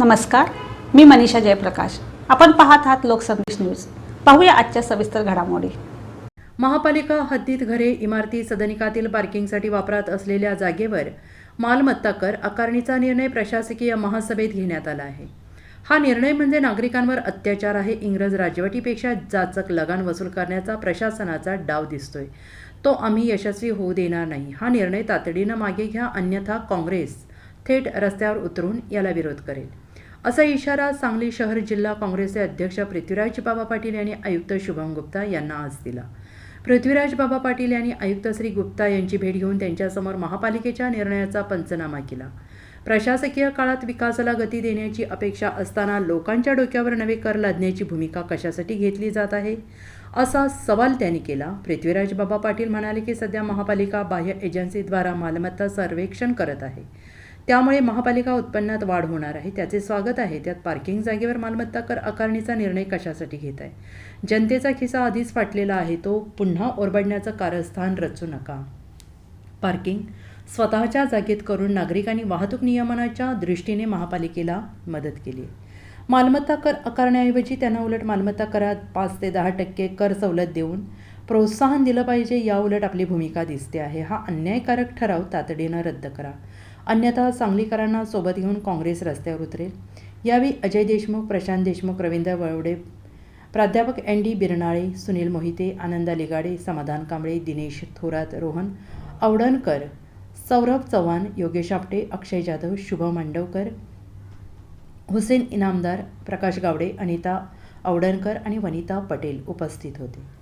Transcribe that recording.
नमस्कार मी मनीषा जयप्रकाश. आपण पाहत आहात लोकसंदेश न्यूज. पाहूया आजच्या सविस्तर घडामोडी. महापालिका हद्दीत घरे इमारती सदनिकातील पार्किंगसाठी वापरात असलेल्या जागेवर मालमत्ता कर आकारणीचा निर्णय प्रशासकीय महासभेत घेण्यात आला आहे. हा निर्णय म्हणजे नागरिकांवर अत्याचार आहे इंग्रज राजवटीपेक्षा जाचक लगान वसूल करण्याचा प्रशासनाचा डाव दिसतोय. तो आम्ही यशस्वी होऊ देणार नाही. हा निर्णय तातडीनं मागे घ्या अन्यथा काँग्रेस थेट रस्त्यावर उतरून याला विरोध करेल. असा इशारा सांगली शहर जिल्हा काँग्रेसचे अध्यक्ष पृथ्वीराज बाबा पाटील यांनी आयुक्त शुभम गुप्ता यांना आज दिला. पृथ्वीराज बाबा पाटील यांनी आयुक्त श्री गुप्ता यांची भेट घेऊन त्यांच्यासमोर महापालिकेच्या निर्णयाचा पंचनामा केला. प्रशासकीय काळात विकासाला गती देण्याची अपेक्षा असताना लोकांच्या डोक्यावर नवे कर लादण्याची भूमिका कशासाठी घेतली जात आहे? असा सवाल त्यांनी केला. पृथ्वीराज बाबा पाटील म्हणाले की सध्या महापालिका बाह्य एजन्सीद्वारा मालमत्ता सर्वेक्षण करत आहे. त्यामुळे महापालिका उत्पन्नात वाढ होणार आहे. त्याचे स्वागत आहे. त्यात पार्किंग जागेवर मालमत्ता कर आकारणीचा निर्णय कशासाठी घेत आहे? जनतेचा खिसा आधीच फाटलेला आहे. तो पुन्हा ओरबडण्याचं कारस्थान रचू नका. पार्किंग स्वतःच्या जागेत करून नागरिकांनी वाहतूक नियमनाच्या दृष्टीने महापालिकेला मदत केली मालमत्ता कर आकारण्याऐवजी त्यांना उलट मालमत्ता करात पाच ते दहा टक्के कर सवलत देऊन प्रोत्साहन दिलं पाहिजे या उलट आपली भूमिका दिसते आहे. हा अन्यायकारक ठराव तातडीनं रद्द करा. अन्यथा सांगलीकरांना सोबत घेऊन काँग्रेस रस्त्यावर उतरेल. यावेळी अजय देशमुख प्रशांत देशमुख रवींद्र वळवडे प्राध्यापक एन डी बिरनाळे सुनील मोहिते आनंदा लिगाडे समाधान कांबळे दिनेश थोरात रोहन औडणकर सौरभ चव्हाण योगेश आपटे अक्षय जाधव शुभम मांडवकर हुसेन इनामदार प्रकाश गावडे अनिता औडणकर आणि वनिता पटेल उपस्थित होते.